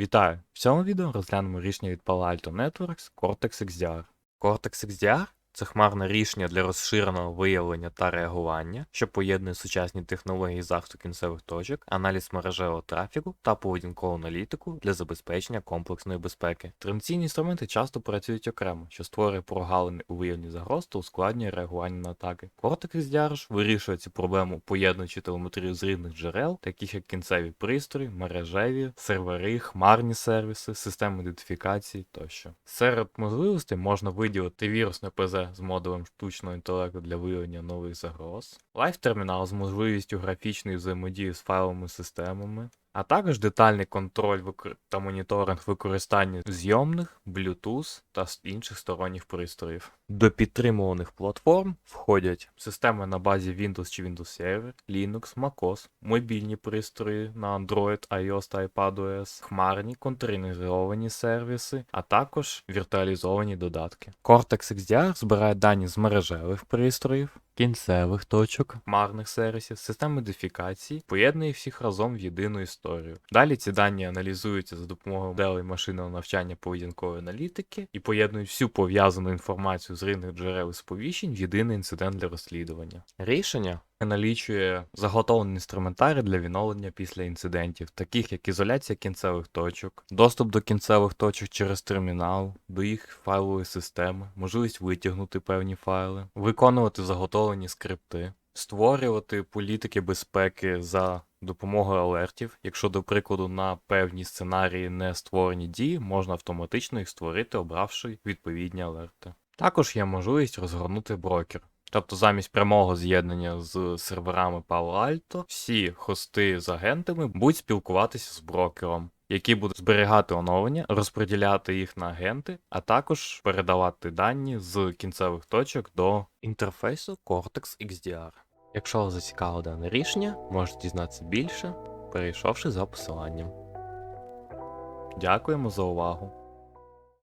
Вітаю! В цьому відео розглянемо рішення від Palo Alto Networks Cortex XDR. Cortex XDR це хмарне рішення для розширеного виявлення та реагування, що поєднує сучасні технології захисту кінцевих точок, аналіз мережевого трафіку та поведінкову аналітику для забезпечення комплексної безпеки. Традиційні інструменти часто працюють окремо, що створює прогалини у виявленні загроз та ускладнює реагування на атаки. Cortex XDR ж вирішує цю проблему, поєднуючи телеметрію з різних джерел, таких як кінцеві пристрої, мережеві, сервери, хмарні сервіси, системи ідентифікації тощо. Серед можливостей можна виділити вірусне ПЗ з модулем штучного інтелекту для виявлення нових загроз, лайф-термінал з можливістю графічної взаємодії з файловими системами, а також детальний контроль та моніторинг використання зйомних, Bluetooth та інших сторонніх пристроїв. До підтримуваних платформ входять системи на базі Windows чи Windows Server, Linux, MacOS, мобільні пристрої на Android, iOS та iPadOS, хмарні контейнеризовані сервіси, а також віртуалізовані додатки. Cortex XDR збирає дані з мережевих пристроїв, кінцевих точок, хмарних сервісів, систем модифікацій, поєднує всіх разом в єдину історію. Далі ці дані аналізуються за допомогою моделей машинного навчання поведінкової аналітики і поєднують всю пов'язану інформацію з різних джерел і сповіщень в єдиний інцидент для розслідування. Рішення налічує заготовлений інструментарій для відновлення після інцидентів, таких як ізоляція кінцевих точок, доступ до кінцевих точок через термінал, до їх файлової системи, можливість витягнути певні файли, виконувати заготовлені скрипти, створювати політики безпеки за допомогою алертів. Якщо, до прикладу, на певні сценарії не створені дії, можна автоматично їх створити, обравши відповідні алерти. Також є можливість розгорнути брокер. Тобто замість прямого з'єднання з серверами Palo Alto, всі хости з агентами будуть спілкуватися з брокером, який буде зберігати оновлення, розподіляти їх на агенти, а також передавати дані з кінцевих точок до інтерфейсу Cortex XDR. Якщо вас зацікавило дане рішення, можете дізнатися більше, перейшовши за посиланням. Дякуємо за увагу!